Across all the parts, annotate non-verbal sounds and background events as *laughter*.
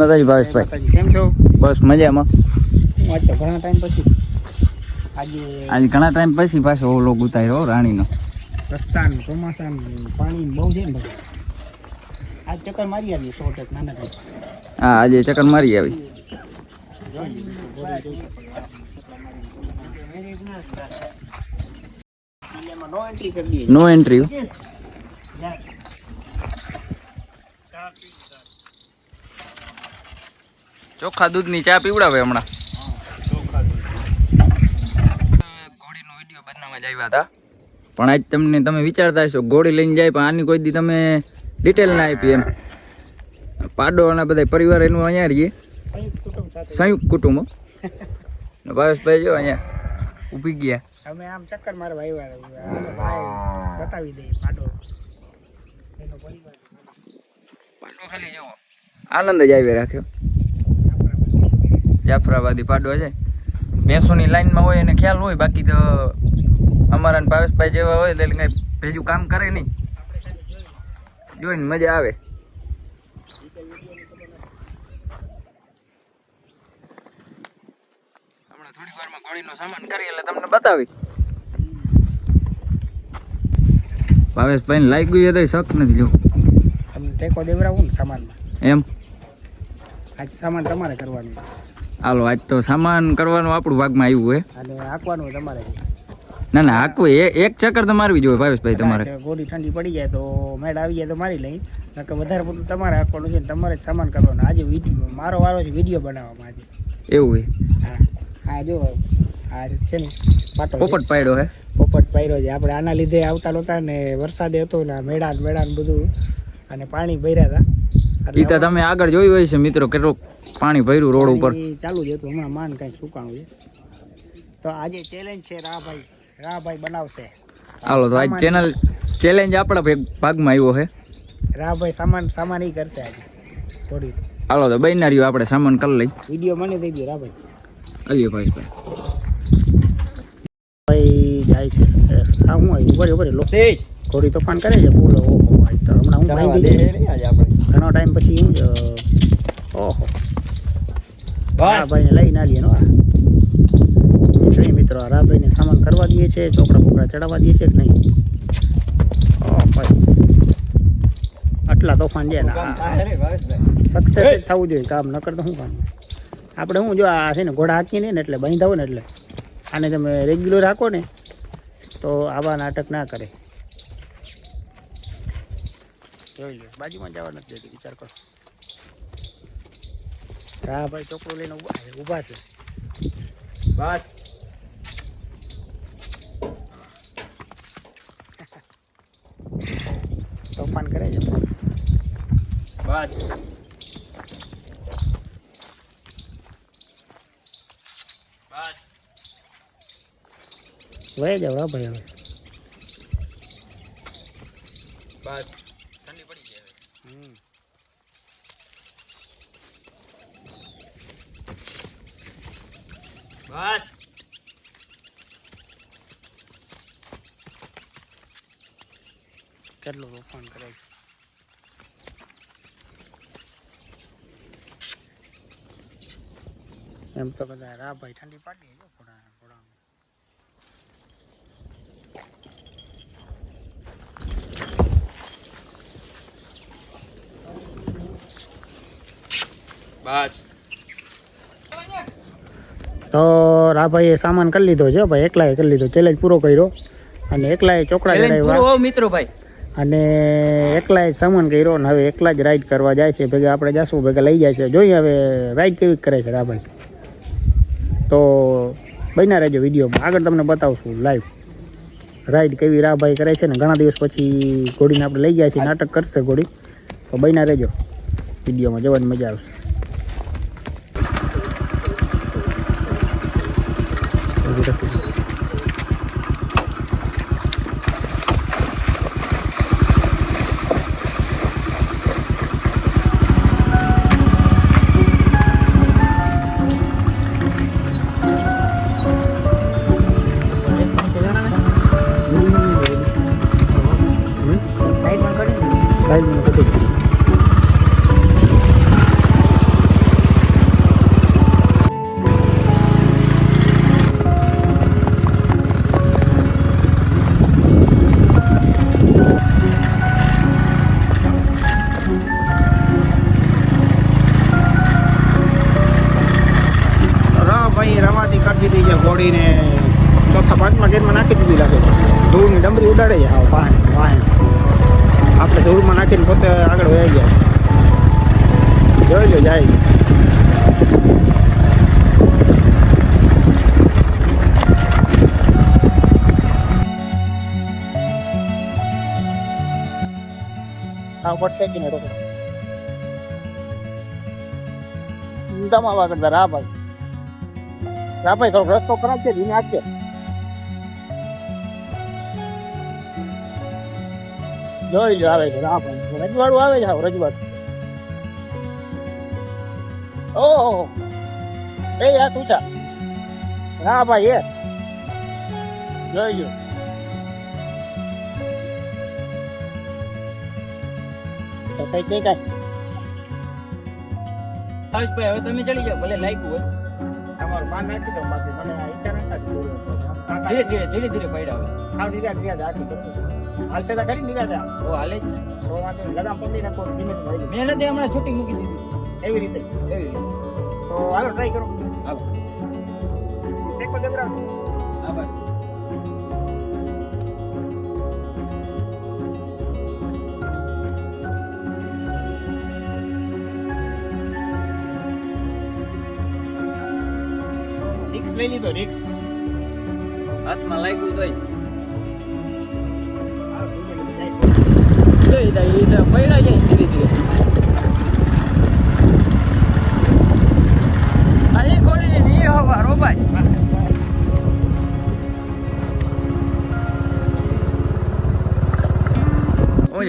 માતાજી ભાવેશભાઈ કેમ છો? બસ મજામાં. ઘણા ટાઈમ પછી આજે આજે ઘણા ટાઈમ પછી પાછો ઓલો ઉતાર્યો હો રાણીનો. રસ્તા ને ચોમાસા પાણી બહુ છે ને આજ ચક્કર મારી આવી સો ટક નાના હા આજે ચક્કર મારી આવી. નો એન્ટ્રી નો એન્ટ્રી ચોખ્ખા દૂધની ચા પીવડાવે હમણાં. ઘોડીનો વીડિયો બનાવવા જ આવ્યા હતા. પણ આજ તમને તમે વિચારતા હશો ઘોડી લઈને જાય પણ આની કોઈ દી તમે ડિટેલ ના આપી એમ. પાડો અને બધા પરિવાર એનું અહીંયા રહીએ. સંયુક્ત કુટુંબ. સાથે સંયુક્ત ભાવેશભાઈ જો અહીંયા ઊભી ગયા. અમે આમ ચક્કર મારવા આવ્યા બતાવી દઈએ પાડો. પાડો ખાલી જવો આનંદ જ આવી રાખ્યો. જાફરાબાદી પાડો છે. ભેંસોની લાઈનમાં હોય એને ખ્યાલ હોય બાકી તો અમારા ભાવેશભાઈ જેવા હોય એટલે કંઈ ભેજું કામ કરે નહીં. જોઈને મજા આવે. હમણાં થોડી વારમાં ઘોડીનો સામાન કરી એટલે તમને બતાવી ભાવેશભાઈ લાગ્યું એ તો શક નથી જો. ટેકો દેવડાવું ને સામાનમાં? એમ? આજ સામાન તમારે કરવાનું. હાલો આજ તો સામાન કરવાનું આપણું ભાગમાં આવ્યું હોય. અને હાંકવાનું તમારે. ના ના આખું એ એક ચક્કર તો મારવી જોઈએ ભાવેશભાઈ તમારે. ગોળી ઠંડી પડી જાય તો મેડ આવી જાય તો મારી લઈ. નકર વધારે પડતું તમારે હાંકવાનું છે ને તમારે જ સામાન કરવાનો. આજે વીડિયો મારો વારો છે વીડિયો બનાવવામાં આજે. એવું હોય? હા હા જો આ છે ને પાટો પોપટ પાડ્યો હે? પોપટ પાડ્યો છે. આપણે આના લીધે આવતા નહોતા ને વરસાદે હતો ને મેળા મેળા બધું. અને પાણી ભર્યા હતા. ઈ તો તમે આગળ જોયું હોય છે મિત્રો કેટલું પાણી ભર્યું રોડ ઉપર. ચાલુ જ હતું હમણાં માન કઈ સુકાણું છે. તો આજે ચેલેન્જ છે રાભાઈ રાભાઈ બનાવશે. હાલો તો આજ ચેનલ ચેલેન્જ આપણા ભાગ- ભાગમાં આવ્યો છે. રાભાઈ સામાન સામાન ઈ કરશે આજે થોડી. હાલો તો બહેના રહ્યું આપણે સામાન કરી લઈ વીડિયો મને દઈ દો રાભાઈ. અલ્યો ભાઈ ભાઈ. જાય છે આ હું આવ્યું ઉભરે ઉભરે લો. થોડી તોફાન કરે છે બોલો ઓહો તો હમણાં હું ભાઈ ઘણો ટાઈમ પછી હું જ ઓહો. રાભાઈને લઈને આવીએ નો જોઈએ મિત્રો રાભાઈને સામાન કરવા દઈએ છે ચોકડા બોકડા ચડાવવા દઈએ છે કે નહીં? ઓહ ભાઈ. આટલા તોફાન છે ને સક્સેસ થવું જોઈએ કામ ન કરતો શું કામ? આપણે શું જો આ છે ને ઘોડા હાંકીએ ને એટલે બાંધા હોય ને એટલે. આને તમે રેગ્યુલર રાખો ને તો આવા નાટક ના કરે. જોઈ લો. બાજુમાં જવા નથી દેતી વિચાર કરો. હા ભાઈ ચોકડો લઈને ઊભા છે ઊભા છે. બસ. તોફાન કરે છે. બસ. બસ. વહી જાવ હા ભાઈ હવે. બસ. જાય હવે. હમ. બસ કેટલું તોફાન કરે છે એમ તો બધા રા ભાઈ ઠંડી પાડી બસ. તો રાભાઈએ સામાન કરી લીધો છે ભાઈ એકલાએ કરી લીધો ચેલેન્જ પૂરો કર્યો અને એકલાએ ચોકડા ચડાવ્યા. મિત્રો ભાઈ. અને એકલાએ સામાન કર્યો અને હવે એકલા જ રાઈડ કરવા જાય છે ભેગા આપણે જાશું ભેગા લઈ જાય છે. જોઈએ હવે રાઈડ કેવી કરે છે રાભાઈ. તો બન્યા રહેજો વિડીયોમાં. આગળ તમને બતાવશું લાઈવ રાઈડ કેવી રાભાઈ કરે છે ને ઘણા દિવસ પછી ઘોડીને આપણે લઈ ગયા છીએ નાટક કરશે ઘોડી. તો બન્યા રહેજો. વિડીયોમાં જવાની મજા આવશે. સાઈડમાં કરી કરી દીધી છે ઘોડીને ચોથા પાંચમા ગેરમાં નાખી દીધી લાગે ધૂળની ડમરી ઉડાડે છે હા વાહન વાહન. આપણે ધૂળમાં નાખીને પોતે આગળ વહી ગયા. જોઈ લો, જાય. હા પટ્ટે ને રોકો તમાવા કરતા ભાઈ. રા ભાઈ, થોડોક રસ્તો ખરાબ છે ધીમે આપશે જોઈ લો આવે છે. રા ભાઈ, રજવાડું આવે છે રજવાડું. ઓહો એ યા છા? રા ભાઈ, એ. જોઈ લો તો કઈ કઈ કઈ? હર્ષભાઈ, હવે તમે ચડી જાઓ, ભલે લાગ્યું હોય. બાન નાખી દો બાકી મને ઈચ્છા નથી ધીરે ધીરે ધીરે ધીરે પડ્યા હાવ નિરાશ નિરાશ આખી કરું હાલશે તો ખરી નિરાશ ઓ હાલે જ તો વાંધો. લગામ આવી હમણાં છૂટી દીધી એવી રીતે. તો હાલો ટ્રાય કરો હાલો. દેખો જબરા રિક્સ લઈ લીધો રિક્સ હાથમાં લાગ્યું તોય. જોઈ તો પડ્યા જાય ધીરે ધીરે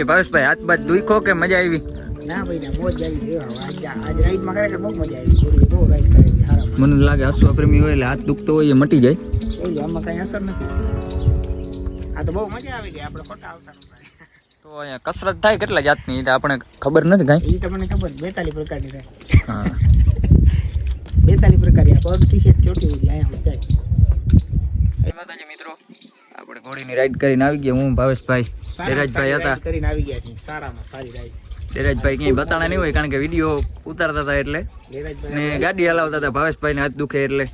ભાવેશભાઈ હાથ બાદ દુખો કે મજા આવી ના ભાઈ મોજ આવી આજ બહુ મજા બહુ રાઈડ મને લાગે અશ્વ પ્રેમી હોય એટલે હાથ દુખતો હોય એ મટી જાય. આમાં કઈ અસર નથી આ તો બહુ મજા આવી ગઈ આપણે ખોટા આવતા તો અહીંયા કસરત થાય કેટલા જાતની એ આપણે ખબર નથી કાંઈ. એ તમને મને ખબર બેતાલીસ પ્રકારની થાય હા. બેતાલીસ પ્રકારની આ પગથી છે ચોટી સુધી અહીંયા જાય માતાજી મિત્રો. આપણે ઘોડીની રાઈડ કરીને આવી ગયા હું ભાવેશભાઈ. ધીરજભાઈ હતા. કરીને આવી ગયા છીએ. સારામાં સારી રાઈડ ધીરજભાઈ ક્યાંય બતાણા નહીં હોય કારણ કે વીડિયો ઉતારતા હતા એટલે. ને ગાડી હલાવતા હતા ભાવેશભાઈને હાથ દુખે એટલે.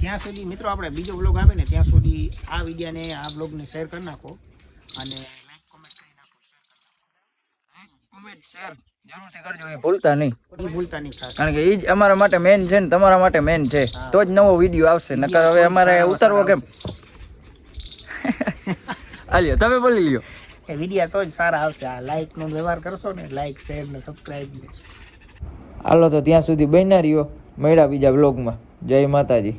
ત્યાં સુધી મિત્રો આપણે બીજો બ્લોગ આવે ને ત્યાં સુધી આ વિડીયાને આ બ્લોગને શેર કરી નાખો. અને લાઈક કોમેન્ટ કરી નાખો. કોમેન્ટ શેર જરૂરથી કરજો એ ભૂલતા નહીં. ભૂલતા નહીં કારણ કે એ જ અમારા માટે મેન છે ને તમારા માટે મેન છે. તો જ નવો વીડિયો આવશે નકર હવે અમારે ઉતારવો કેમ? *laughs* હાલ્યો તમે બોલી લ્યો. એ વિડીયા તો જ સારા આવશે. આ લાઇકનો વ્યવહાર કરશો ને લાઇક શેર ને સબસ્ક્રાઇબ હાલો તો ત્યાં સુધી બન્યા રહ્યો. મળ્યા બીજા બ્લોગમાં જય માતાજી.